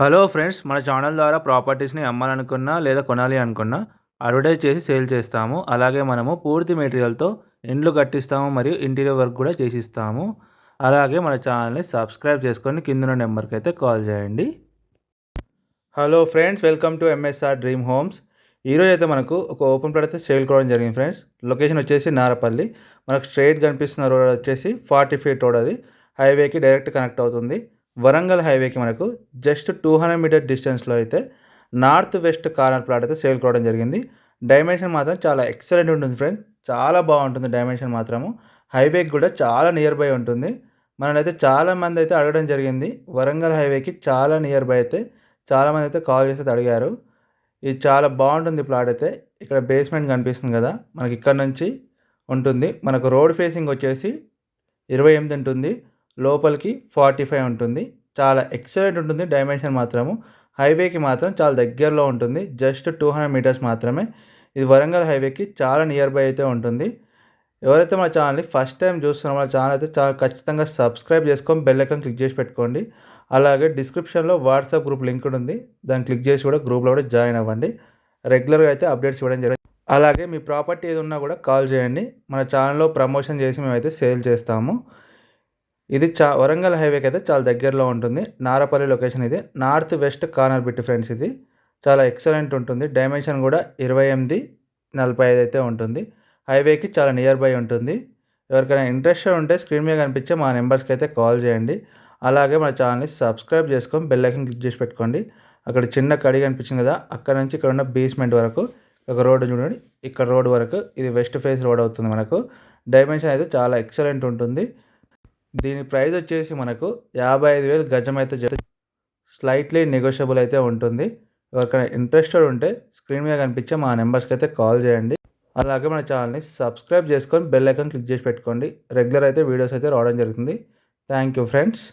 Hello friends మన channel ద్వారా ప్రాపర్టీస్ని అమ్మాలనుకున్నా లేదా కొనాలి అనుకున్నా అడ్వర్టైజ్ చేసి సేల్ చేస్తాము. అలాగే మనము పూర్తి మెటీరియల్తో ఇండ్లు కట్టిస్తాము మరియు ఇంటీరియర్ వర్క్ కూడా చేసిస్తాము. అలాగే మన ఛానల్ని సబ్స్క్రైబ్ చేసుకొని కింద నెంబర్కి అయితే కాల్ చేయండి. Hello friends welcome to MSR dream homes ఈరోజు అయితే మనకు ఒక ఓపెన్ ప్లాట్ అయితే సేల్ కావడం జరిగింది ఫ్రెండ్స్. లొకేషన్ వచ్చేసి నారపల్లి. మనకు స్ట్రైట్ కనిపిస్తున్న రోడ్ వచ్చేసి ఫార్టీ ఫీట్ రోడ్ అది. హైవేకి డైరెక్ట్ కనెక్ట్ అవుతుంది. వరంగల్ హైవేకి మనకు జస్ట్ టూ హండ్రెడ్ మీటర్ డిస్టెన్స్లో అయితే నార్త్ వెస్ట్ కార్నర్ ప్లాట్ అయితే సేల్ కావడం జరిగింది. డైమెన్షన్ మాత్రం చాలా ఎక్సలెంట్ ఉంటుంది ఫ్రెండ్స్. చాలా బాగుంటుంది డైమెన్షన్ మాత్రము. హైవేకి కూడా చాలా నియర్ బై ఉంటుంది. మననైతే చాలామంది అయితే అడగడం జరిగింది. వరంగల్ హైవేకి చాలా నియర్ బై అయితే చాలామంది అయితే కాల్ చేసి అడిగారు. ఇది చాలా బాగుంటుంది ప్లాట్ అయితే. ఇక్కడ బేస్మెంట్ కనిపిస్తుంది కదా. మనకి ఇక్కడ నుంచి ఉంటుంది. మనకు రోడ్ ఫేసింగ్ వచ్చేసి ఇరవై ఎనిమిది ఉంటుంది. లోపలికి ఫార్టీ ఫైవ్ ఉంటుంది. చాలా ఎక్సలెంట్ ఉంటుంది. డైమెన్షన్ మాత్రము. హైవేకి మాత్రం చాలా దగ్గరలో ఉంటుంది. జస్ట్ టూ హండ్రెడ్ మీటర్స్ మాత్రమే. ఇది వరంగల్ హైవేకి చాలా నియర్ బై అయితే ఉంటుంది. ఎవరైతే మా ఛానల్ని ఫస్ట్ టైం చూస్తున్నారో మా ఛానల్ అయితే చాలా ఖచ్చితంగా సబ్స్క్రైబ్ చేసుకొని బెల్ ఐకాన్ క్లిక్ చేసి పెట్టుకోండి. అలాగే డిస్క్రిప్షన్లో వాట్సాప్ గ్రూప్ లింక్ ఉంది. దాన్ని క్లిక్ చేసి కూడా గ్రూప్లో కూడా జాయిన్ అవ్వండి. రెగ్యులర్గా అయితే అప్డేట్స్ ఇవ్వడం జరుగుతుంది. అలాగే మీ ప్రాపర్టీ ఏది ఉన్నా కూడా కాల్ చేయండి. మన ఛానల్లో ప్రమోషన్ చేసి మేమైతే సేల్ చేస్తాము. ఇది చా వరంగల్ హైవేకి అయితే చాలా దగ్గరలో ఉంటుంది. నారపల్లి లొకేషన్ ఇది. North west corner bit friends ఇది. చాలా ఎక్సలెంట్ ఉంటుంది. డైమెన్షన్ కూడా ఇరవై ఎనిమిది నలభై ఐదు అయితే ఉంటుంది. హైవేకి చాలా నియర్ బై ఉంటుంది. ఎవరికైనా ఇంట్రెస్ట్ ఉంటే స్క్రీన్ మీద కనిపించే మా నెంబర్స్కి అయితే కాల్ చేయండి. అలాగే మన ఛానల్ని సబ్స్క్రైబ్ చేసుకొని బెల్ ఐకన్ క్లిక్ చేసి పెట్టుకోండి. అక్కడ చిన్న కడి కనిపించింది కదా అక్కడ నుంచి ఇక్కడ ఉన్న బేస్మెంట్ వరకు ఒక రోడ్డు చూడండి. ఇక్కడ రోడ్ వరకు ఇది వెస్ట్ ఫేస్ రోడ్ అవుతుంది మనకు. డైమెన్షన్ అయితే చాలా ఎక్సలెంట్ ఉంటుంది. దీని ప్రైస్ వచ్చేసి మనకు యాభై ఐదు వేలు గజం అయితే స్లైట్లీ నెగోషియబుల్ అయితే ఉంటుంది. ఎవరికైనా ఇంట్రెస్టెడ్ ఉంటే స్క్రీన్ మీద కనిపించే మా నెంబర్స్కి అయితే కాల్ చేయండి. అలాగే మన ఛానల్ని సబ్స్క్రైబ్ చేసుకొని బెల్ ఐకాన్ క్లిక్ చేసి పెట్టుకోండి. రెగ్యులర్ అయితే వీడియోస్ అయితే రావడం జరుగుతుంది. Thank you friends.